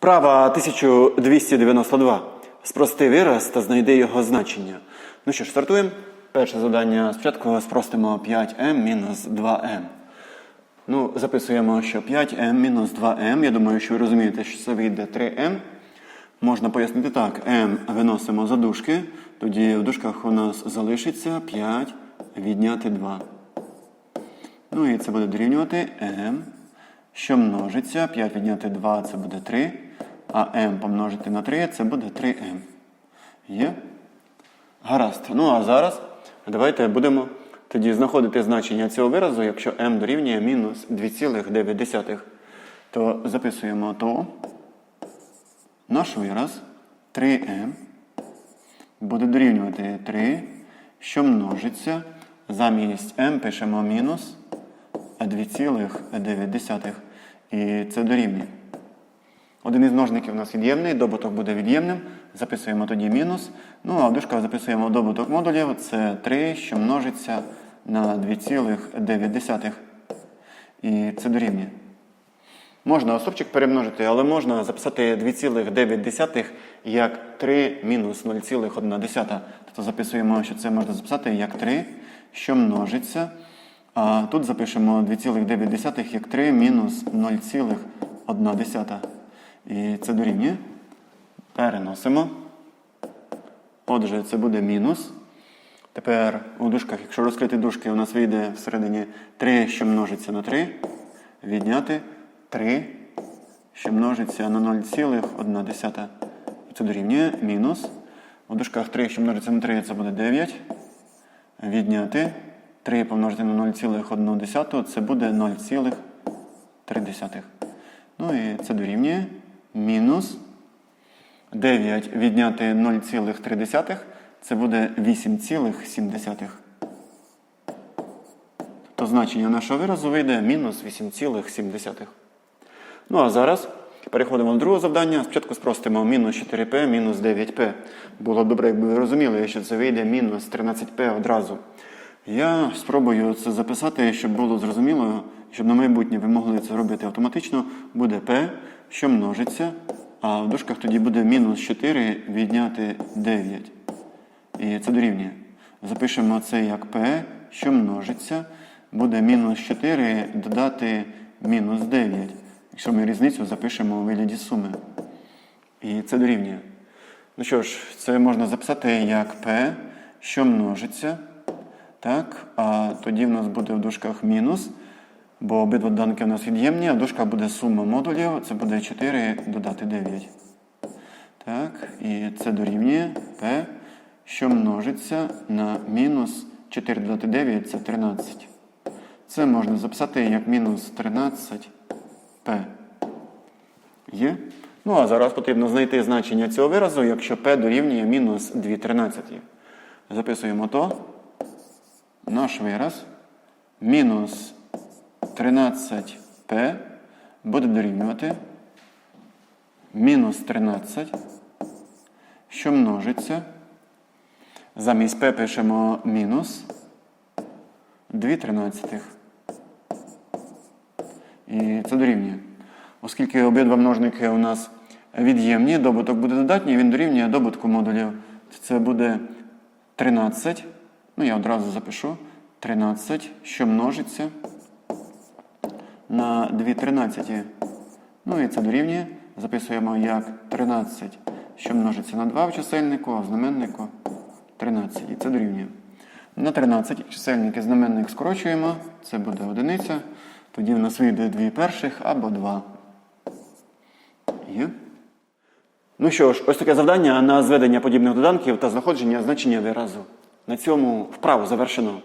Вправа 1292. Спрости вираз та знайди його значення. Ну що ж, стартуємо. Перше завдання. Спочатку спростимо 5m мінус 2m. Ну, записуємо, що 5m мінус 2m. Я думаю, що ви розумієте, що це вийде 3m. Можна пояснити так: m виносимо за дужки, тоді в дужках у нас залишиться 5 відняти 2. Ну і це буде дорівнювати m, що множиться. 5 відняти 2 це буде 3, а m помножити на 3 це буде 3m. Є? Гаразд. Ну а зараз давайте будемо тоді знаходити значення цього виразу, якщо m дорівнює мінус 2,9. То записуємо то. Наш вираз 3m буде дорівнювати 3, що множиться. Замість m пишемо мінус 2,9. І це дорівнює. Один із множників у нас від'ємний, добуток буде від'ємним. Записуємо тоді мінус. Ну а в дужках записуємо добуток модулів. Це 3, що множиться на 2,9. І це дорівнює. Можна стопчик перемножити, але можна записати 2,9 як 3 мінус 0,1. Тобто записуємо, що це можна записати як 3, що множиться. А тут запишемо 2,9 як 3 мінус 0,1. І це дорівнює. Переносимо. Отже, це буде мінус. Тепер у дужках, якщо розкрити дужки, у нас вийде всередині 3, що множиться на 3. Відняти 3, що множиться на 0,1. Це дорівнює мінус. У дужках 3, що множиться на 3, це буде 9. Відняти 3 помножити на 0,1 це буде 0,3. Ну і це дорівнює мінус 9 відняти 0,3 це буде 8,7. То значення нашого виразу вийде мінус 8,7. Ну а зараз переходимо до другого завдання. Спочатку спростимо мінус 4p мінус 9p. Було б добре, якби ви розуміли, що це вийде мінус 13p одразу. Я спробую це записати, щоб було зрозуміло, щоб на майбутнє ви могли це робити автоматично. Буде p, що множиться, а в дужках тоді буде мінус 4 відняти 9. І це дорівнює. Запишемо це як p, що множиться. Буде мінус 4 додати мінус 9. Якщо ми різницю запишемо у вигляді суми. І це дорівнює. Ну що ж, це можна записати як p, що множиться. Так, а тоді в нас буде в дужках мінус, бо обидва данки у нас від'ємні, а в буде сума модулів, це буде 4 додати 9. Так, і це дорівнює p, що множиться на мінус 4 додати 9 це 13. Це можна записати як мінус 13p. Є? Ну, а зараз потрібно знайти значення цього виразу, якщо p дорівнює мінус 2 тринадцяті. Записуємо то. Наш вираз мінус 13p буде дорівнювати мінус 13, що множиться. Замість p пишемо мінус 2 тринадцятих. І це дорівнює. Оскільки обидва множники у нас від'ємні, добуток буде додатній, він дорівнює добутку модулів. Це буде 13. Ну, я одразу запишу 13, що множиться на 2 тринадцяті. Ну і це дорівнює. Записуємо як 13, що множиться на 2 в чисельнику, а в знаменнику 13. І це дорівнює. На 13 чисельник і знаменник скорочуємо. Це буде одиниця. Тоді в нас вийде 2 перших або 2. Є. Ну що ж, ось таке завдання на зведення подібних доданків та знаходження значення виразу. На цьому вправу завершено.